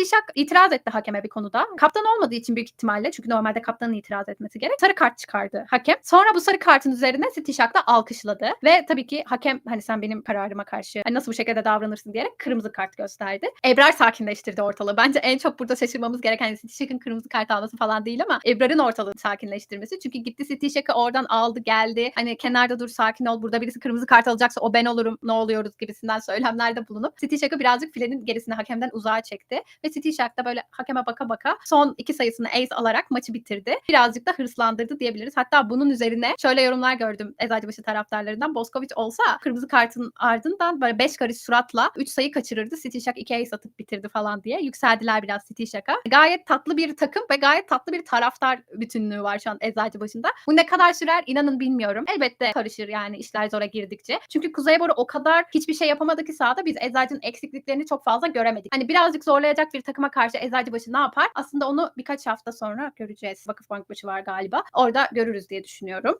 Stishak itiraz etti hakeme bir konuda. Kaptan olmadığı için büyük ihtimalle çünkü normalde kaptanın itiraz etmesi gerek. Sarı kart çıkardı hakem. Sonra bu sarı kartın üzerine Stishak da alkışladı. Ve tabii ki hakem hani sen benim kararıma karşı hani nasıl bu şekilde davranırsın diyerek kırmızı kart gösterdi. Ebrar sakinleştirdi ortalığı. Bence en çok burada şaşırmamız gereken hani Stishak'ın kırmızı kart alması falan değil ama Ebrar'ın ortalığı sakinleştirmesi. Çünkü gitti Stishak'ı oradan aldı geldi. Hani kenarda dur sakin ol. Burada birisi kırmızı kart alacaksa o ben olurum. Ne oluyoruz gibisinden söylemlerde bulunup Stishak'ı birazcık filenin gerisine hakemden uzağa çekti. Ve Stishak da böyle hakeme baka baka son iki sayısını ace alarak maçı bitirdi. Birazcık da hırslandırdı diyebiliriz. Hatta bunun üzerine şöyle yorumlar gördüm Eczacıbaşı taraftarlarından. Boskovic olsa kırmızı kartın ardından böyle 5 karış suratla 3 sayı kaçırırdı. Stishak 2 ace atıp bitirdi falan diye. Yükseldiler biraz Stishak'a. Gayet tatlı bir takım ve gayet tatlı bir taraftar bütünlüğü var şu an Eczacıbaşı'nda. Bu ne kadar sürer inanın bilmiyorum. Elbette karışır yani işler zora girdikçe. Çünkü Kuzey Boru o kadar hiçbir şey yapamadı ki sahada biz Eczacı'nın eksikliklerini çok fazla göremedik. Hani birazcık zorlayacak bir takıma karşı Eczacıbaşı ne yapar? Aslında onu birkaç hafta sonra göreceğiz. Vakıfbank maçı var galiba. Orada görürüz diye düşünüyorum.